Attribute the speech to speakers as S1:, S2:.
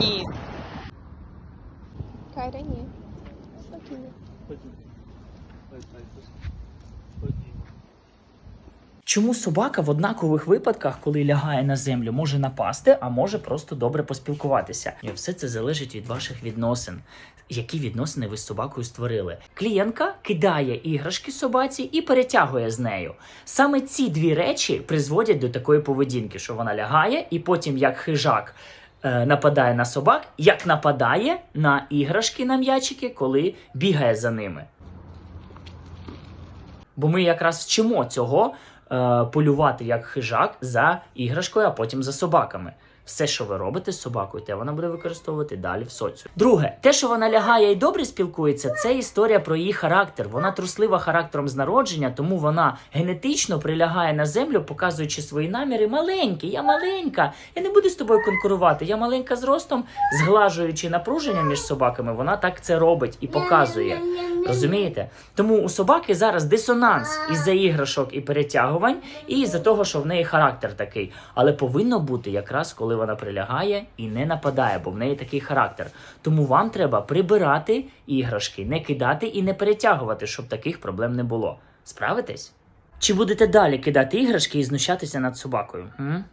S1: Isso. Caranha. Isso aqui, né? Pode ir. Pode, pode, pode.
S2: Чому собака в однакових випадках, коли лягає на землю, може напасти, а може просто добре поспілкуватися? І все це залежить від ваших відносин. Які відносини ви з собакою створили? Клієнтка кидає іграшки собаці і перетягує з нею. Саме ці дві речі призводять до такої поведінки, що вона лягає, і потім, як хижак, е, нападає на собак, як нападає на іграшки на м'ячики, коли бігає за ними. Бо ми якраз вчимо цього полювати як хижак за іграшкою, а потім за собаками. Все, що ви робите з собакою, те вона буде використовувати далі в соціумі. Друге, те, що вона лягає і добре спілкується, це історія про її характер. Вона труслива характером з народження, тому вона генетично прилягає на землю, показуючи свої наміри. Маленький, я маленька, я не буду з тобою конкурувати. Я маленька зростом, зглажуючи напруження між собаками, вона так це робить і показує. Розумієте? Тому у собаки зараз дисонанс із-за іграшок і перетягувань, і із-за того, що в неї характер такий. Але повинно бути якраз вона прилягає і не нападає, бо в неї такий характер. Тому вам треба прибирати іграшки, не кидати і не перетягувати, щоб таких проблем не було. Справитесь? Чи будете далі кидати іграшки і знущатися над собакою? М?